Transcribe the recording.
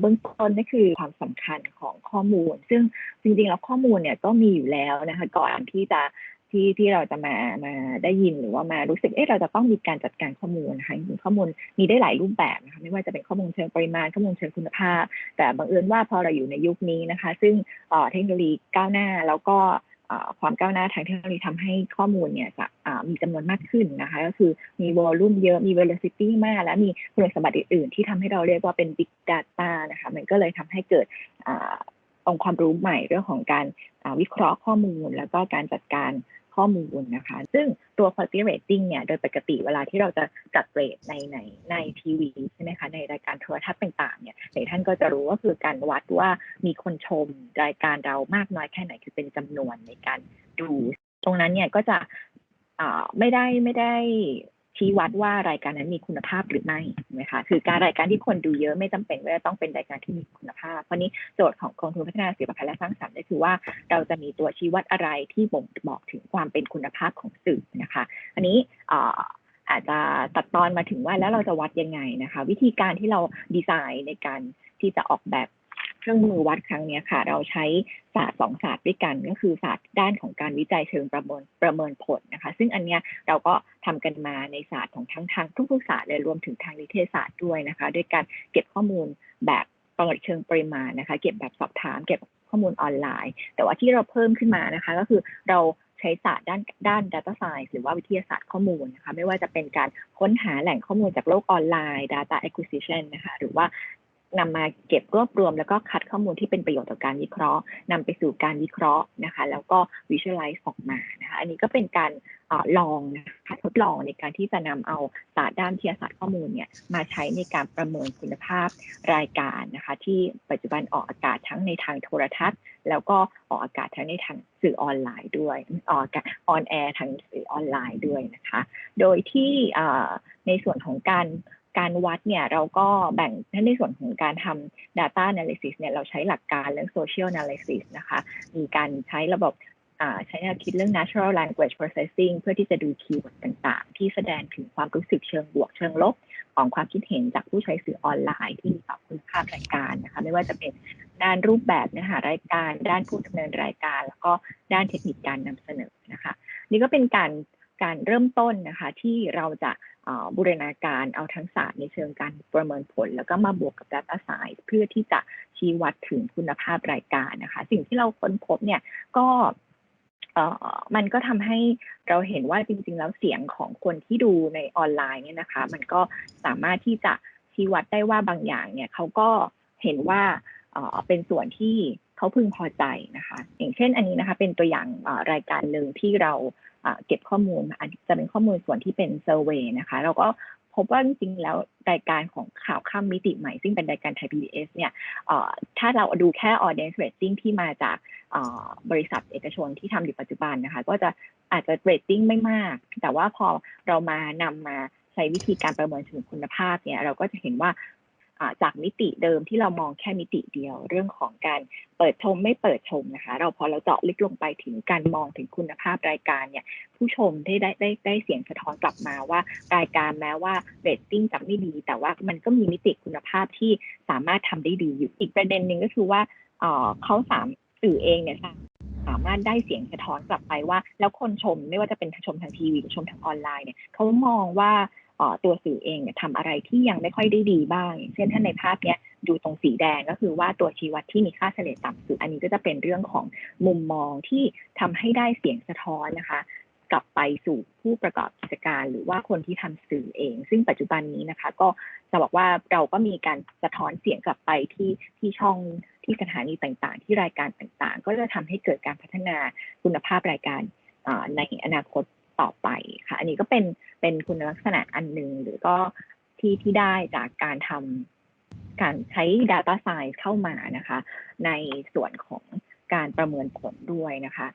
เบื้องต้นก็คือความสำคัญของข้อมูล ซึ่งจริงๆแล้วข้อมูลเนี่ยก็มีอยู่แล้วนะคะก่อนที่จะที่ที่เราจะมามาได้ยินหรือว่ามารู้สึกเอ๊ะเราจะต้องมีการจัดการข้อมูลนะคะจริงข้อมูลมีได้หลายรูปแบบนะคะไม่ว่าจะเป็นข้อมูลเชิงปริมาณข้อมูลเชิงคุณภาพ แต่บังเอิญว่าพอเราอยู่ในยุคนี้นะคะ ซึ่งเทคโนโลยีก้าวหน้าแล้วก็ ความก้าวหน้าทางเทคโนโลยีทำให้ข้อมูลเนี่ยจะมีจำนวนมากขึ้นนะคะ ก็คือมีวอลลุ่มเยอะมี velocity มาก และมีคุณสมบัติอื่นๆ ที่ทำให้เราเรียกว่าเป็น big data นะคะ มันก็เลยทำให้เกิดองค์ความรู้ใหม่เรื่องของการวิเคราะห์ข้อมูล แล้วก็การจัดการ ข้อมูลนะคะ ซึ่งตัว quality rating เนี่ย โดยปกติเวลาที่เราจะจัดเรทในในในทีวีใช่ไหมคะ ในรายการโทรทัศน์ต่างๆ เนี่ยหลายท่านก็จะรู้ว่าคือการวัดว่ามีคนชมรายการเรามากน้อยแค่ไหนคือเป็นจำนวนในการดู ตรงนั้นเนี่ยก็จะไม่ได้ไม่ได้ ชี้วัดว่ารายการนั้นมีคุณภาพหรือไม่นะคะคือการรายการที่คนดูเยอะไม่จำเป็นว่าต้องเป็นรายการที่มีคุณภาพ เพราะนี้โจทย์ของกองทุนพัฒนาศิลปะและสร้างสรรค์ก็คือว่าเราจะมีตัวชี้วัดอะไรที่บ่งบอกถึงความเป็นคุณภาพของสื่อนะคะ อันนี้อาจจะตัดตอนมาถึงว่าแล้วเราจะวัดยังไงนะคะ วิธีการที่เราดีไซน์ในการที่จะออกแบบ เครื่องมือวัดครั้งนี้ค่ะ เราใช้ศาสตร์สองศาสตร์ด้วยกัน ก็คือศาสตร์ด้านของการวิจัยเชิงประเมินประเมินผลนะคะ ซึ่งอันเนี้ยเราก็ทำกันมาในศาสตร์ของทั้งทางทุกๆศาสตร์เลยรวมถึงทางนิเทศศาสตร์ด้วยนะคะ ด้วยการเก็บข้อมูลแบบประเมินเชิงปริมาณนะคะ เก็บแบบสอบถาม เก็บข้อมูลออนไลน์ แต่ว่าที่เราเพิ่มขึ้นมานะคะ ก็คือเราใช้ศาสตร์ด้านด้าน data science หรือว่าวิทยาศาสตร์ข้อมูลนะคะไม่ว่าจะเป็นการค้นหาแหล่งข้อมูลจากโลกออนไลน์ data acquisition นะคะหรือว่า นำมาเก็บรวบรวม แล้วก็คัดข้อมูลที่เป็นประโยชน์ต่อการวิเคราะห์นำไปสู่การวิเคราะห์นะคะ แล้วก็ visualize ออกมานะคะอันนี้ก็เป็นการอลองนะคะทดลองในการที่จะนำเอาศาสตร์ด้านวิทยาศาสตร์ข้อมูลเนี่ยมาใช้ในการประเมินคุณภาพรายการนะคะ ที่ปัจจุบันออกอากาศทั้งในทางโทรทัศน์ แล้วก็ออกอากาศทั้งในทางสื่อออนไลน์ด้วยออกอากาศออนแอร์ทางสื่อออนไลน์ด้วยนะคะ โดยที่ในส่วนของการ การวัดเนี่ยเราก็แบ่งในส่วนของการทำ data analysis เนี่ยเราใช้หลักการเรื่อง social analysis นะคะ มีการใช้ระบบใช้แนวคิดเรื่อง natural language processing เพื่อที่จะดูคีย์เวิร์ดต่าง ๆ ที่แสดงถึงความรู้สึกเชิงบวกเชิงลบ ของความคิดเห็นจากผู้ใช้สื่อออนไลน์ที่มีต่อคุณภาพรายการนะคะ ไม่ว่าจะเป็นด้านรูปแบบเนื้อหารายการ ด้านผู้ดำเนินรายการ แล้วก็ด้านเทคนิคการนำเสนอนะคะ นี่ก็เป็นการ การเริ่มต้นนะคะที่เราจะบูรณาการเอาทั้งศาสตร์ในเชิงการประเมินผล แล้วก็มาบวกกับ Data Science เพื่อที่จะชี้วัดถึงคุณภาพรายการนะคะ สิ่งที่เราค้นพบเนี่ยก็มันก็ทำให้เราเห็นว่าจริง ๆ แล้วเสียงของคนที่ดูในออนไลน์เนี่ยนะคะ มันก็สามารถที่จะชี้วัดได้ว่าบางอย่างเนี่ยเขาก็เห็นว่าเป็นส่วนที่ เขาพึงพอใจนะคะ อย่างเช่นอันนี้นะคะ เป็นตัวอย่างรายการหนึ่งที่เราเก็บข้อมูลอาจจะเป็นข้อมูลส่วนที่เป็นเซอร์เวยนะคะ เราก็พบว่าจริงๆแล้วรายการของข่าวข้ามมิติใหม่ ซึ่งเป็นรายการไทย PBS เนี่ยถ้าเราดูแค่ audience rating ที่มาจากบริษัทเอกชนที่ทำอยู่ปัจจุบันนะคะ ก็จะอาจจะ rating ไม่มาก แต่ว่าพอเรามานำมาใช้วิธีการประเมินถึงคุณภาพเนี่ย เราก็จะเห็นว่า จากมิติเดิมที่เรามองแค่มิติเดียว เรื่องของการเปิดชมไม่เปิดชมนะคะ เราพอเราเจาะลึกลงไปถึงการมองถึงคุณภาพรายการเนี่ย ผู้ชมได้ได้ได้ได้เสียงสะท้อนกลับมาว่ารายการแม้ว่าเรตติ้งจะไม่ดี แต่ว่ามันก็มีมิติคุณภาพที่สามารถทำได้ดีอยู่อีกประเด็นหนึ่งก็คือว่าเขาสามสื่อเองเนี่ยสามารถได้เสียงสะท้อนกลับไปว่า แล้วคนชมไม่ว่าจะเป็นชมทางทีวีหรือชมทางออนไลน์เนี่ยเขามองว่า ตัวสื่อเองเนี่ยทำอะไรที่ยังไม่ค่อยได้ดีบ้างเช่นถ้านในภาพเนี้ยดูตรงสีแดงก็คือว่าตัวชี้วัดที่มีค่าเฉลี่ยต่ำสุดอันนี้ก็จะเป็นเรื่องของมุมมองที่ทำให้ได้เสียงสะท้อนนะคะ กลับไปสู่ผู้ประกอบกิจการหรือว่าคนที่ทำสื่อเอง ซึ่งปัจจุบันนี้นะคะ ก็จะบอกว่าเราก็มีการสะท้อนเสียงกลับไปที่ที่ช่องที่สถานีต่างๆ ที่รายการต่างๆ ก็จะทำให้เกิดการพัฒนาคุณภาพรายการในอนาคต ต่อไปค่ะ อันนี้ก็เป็นเป็นคุณลักษณะอันหนึ่งหรือก็ที่ที่ได้จากการทำการใช้ Data Science เข้ามานะคะ ในส่วนของการประเมินผลด้วยนะคะ